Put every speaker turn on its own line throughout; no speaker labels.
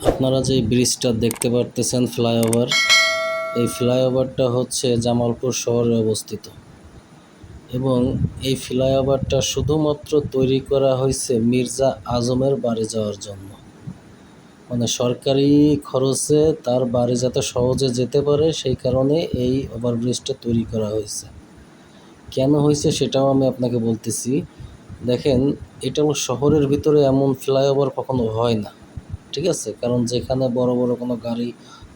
আপনারা যে ব্রিজটা দেখতে পারতেছেন ফ্লাইওভার, এই ফ্লাইওভারটা হচ্ছে জামালপুর শহরে অবস্থিত। এবং এই ফ্লাইওভারটা শুধুমাত্র তৈরি করা হয়েছে মির্জা আজমের বাড়ি যাওয়ার জন্য। মানে সরকারি খরচে তার বাড়ি যাতে সহজে যেতে পারে, সেই কারণে এই ওভারব্রিজটা তৈরি করা হয়েছে। কেন হয়েছে সেটাও আমি আপনাকে বলতেছি। দেখেন, এটা শহরের ভিতরে এমন ফ্লাইওভার কখনো হয় না। ঠিক আছে? কারণ যেখানে বড় বড় কোনো গাড়ি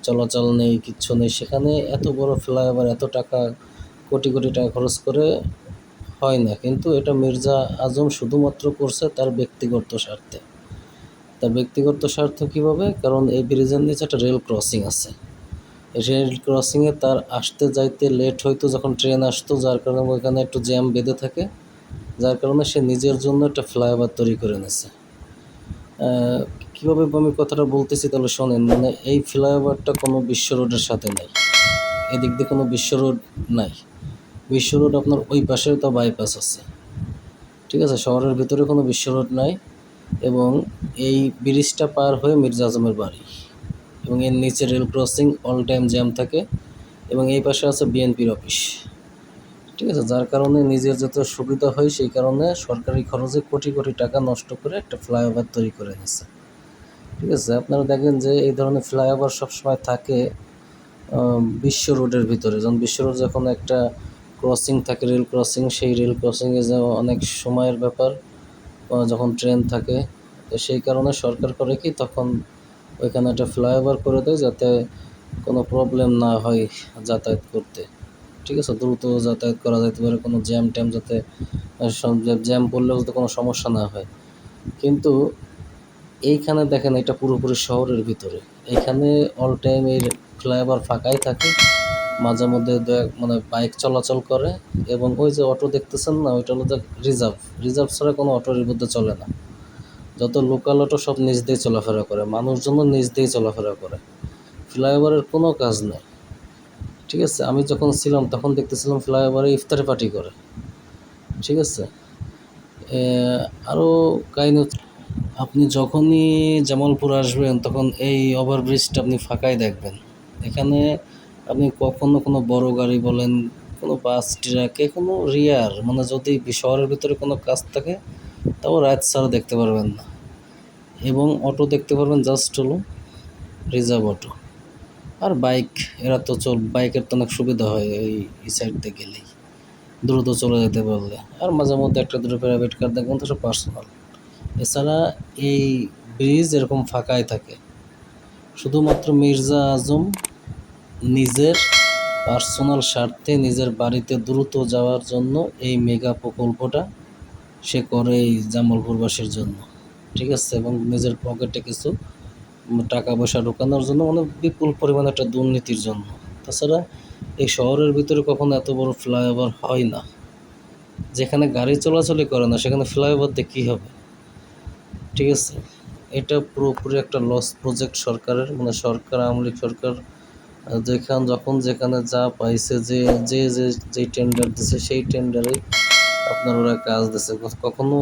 চলাচল নেই, কিচ্ছু নেই, সেখানে এত বড় ফ্লাইওভার, এত টাকা, কোটি কোটি টাকা খরচ করে হয় না। কিন্তু এটা মির্জা আজম শুধুমাত্র করছে তার ব্যক্তিগত স্বার্থে। তার ব্যক্তিগত স্বার্থ কীভাবে? কারণ এই ব্রিজের নিচে একটা রেল ক্রসিং আছে। রেল ক্রসিংয়ে তার আসতে যাইতে লেট হইতো যখন ট্রেন আসতো, যার কারণে ওইখানে একটু জ্যাম বেঁধে থাকে। যার কারণে সে নিজের জন্য একটা ফ্লাইওভার তৈরি করে নিয়েছে কীভাবে আমি কথাটা বলতেছি তাহলে শোনেন মানে এই ফ্লাইওভারটা কোনো বিশ্ব রোডের সাথে নেই। এদিক দিয়ে কোনো বিশ্ব রোড নাই। বিশ্ব রোড আপনার ওই পাশেও তো বাইপাস আছে। ঠিক আছে, শহরের ভিতরে কোনো বিশ্ব রোড নাই এবং এই ব্রিজটা পার হয়ে মির্জা আজমের বাড়ি এবং এর নিচে rail crossing all time jam থাকে এবং এই পাশে আছে বিএনপির অফিস ঠিক আছে, যার কারণে নিজের যত সুবিধা হয় সেই কারণে সরকারি খরচে কোটি কোটি টাকা নষ্ট করে একটা ফ্লাইওভার তৈরি করে নিচ্ছে ঠিক আছে? আপনারা দেখেন যে এই ধরনের ফ্লাইওভার সবসময় থাকে বিশ্ব রোডের ভিতরে। যেমন বিশ্ব রোড যখন একটা ক্রসিং থাকে রেল ক্রসিং সেই রেল ক্রসিংয়ে যে অনেক সময়ের ব্যাপার যখন ট্রেন থাকে। তো সেই কারণে সরকার করে কি তখন ওইখানে একটা ফ্লাইওভার করে দেয় যাতে কোনো প্রবলেম না হয় যাতায়াত করতে। ঠিক আছে? দ্রুত যাতায়াত করা যেতে পারে, কোনো জ্যাম ট্যাম যাতে জ্যাম পড়লেও যাতে কোনো সমস্যা না হয়। কিন্তু এইখানে দেখেন এটা পুরোপুরি শহরের ভিতরে। এখানে অল টাইম এই ফ্লাইওভার ফাঁকাই থাকে, মাঝে মধ্যে মানে বাইক চলাচল করে এবং ওই যে অটো দেখতেছেন না, ওইটা হলো রিজার্ভ রিজার্ভ ছাড়া কোনো অটোর মধ্যে চলে না। যত লোকাল অটো সব নিজ দিয়ে চলাফেরা করে মানুষজন নিজ দিয়েই চলাফেরা করে। ফ্লাইওভারের কোনো কাজ নেই। ঠিক আছে? আমি যখন ছিলাম তখন দেখতেছিলাম ফ্লাইওভারে ইফতারি পার্টি করে। ঠিক আছে? আরও কাহিনী আপনি যখনই জামালপুর আসবেন, তখন এই ওভারব্রিজটা আপনি ফাঁকাই দেখবেন। এখানে আপনি কখনো কোনো বড় গাড়ি বলেন, কোনো বাস, ট্রাকে কোনো রিয়ার মানে যদি শহরের ভিতরে কোনো কাজ থাকে, তাও রাত ছাড়া দেখতে পারবেন না। এবং অটো দেখতে পারবেন জাস্ট হলো রিজার্ভ অটো। আর বাইক এরা তো চল বাইকের তো অনেক সুবিধা হয় এই এই সাইড দিয়ে গেলেই। দ্রুত চলে যেতে পারলে। আর মাঝে মধ্যে একটা দুটো প্রাইভেট কার দেখবেন, তো সব পার্সোনাল এছাড়া এই ব্রিজ এরকম ফাঁকাই থাকে। শুধুমাত্র মির্জা আজম নিজের পার্সোনাল স্বার্থে নিজের বাড়িতে দ্রুত যাওয়ার জন্য এই মেগা প্রকল্পটা সে করে এই জামালপুরবাসীর জন্য। ঠিক আছে? এবং নিজের পকেটে কিছু টাকা পয়সা ঢোকানোর জন্য মানে বিপুল পরিমাণে একটা দুর্নীতির জন্য। তাছাড়া এই শহরের ভিতরে কখনো এত বড় ফ্লাইওভার হয় না। যেখানে গাড়ি চলাচলই করে না, সেখানে ফ্লাইওভার দিয়ে কী হবে? ঠিক আছে? এটা পুরোপুরি একটা লস প্রজেক্ট সরকারের মানে সরকার, আওয়ামী লীগ সরকার যেখান, যখন যেখানে যা পাইছে, যে যে যে যেই টেন্ডার দিছে, সেই টেন্ডারে আপনার ওরা কাজ দিছে। কখনো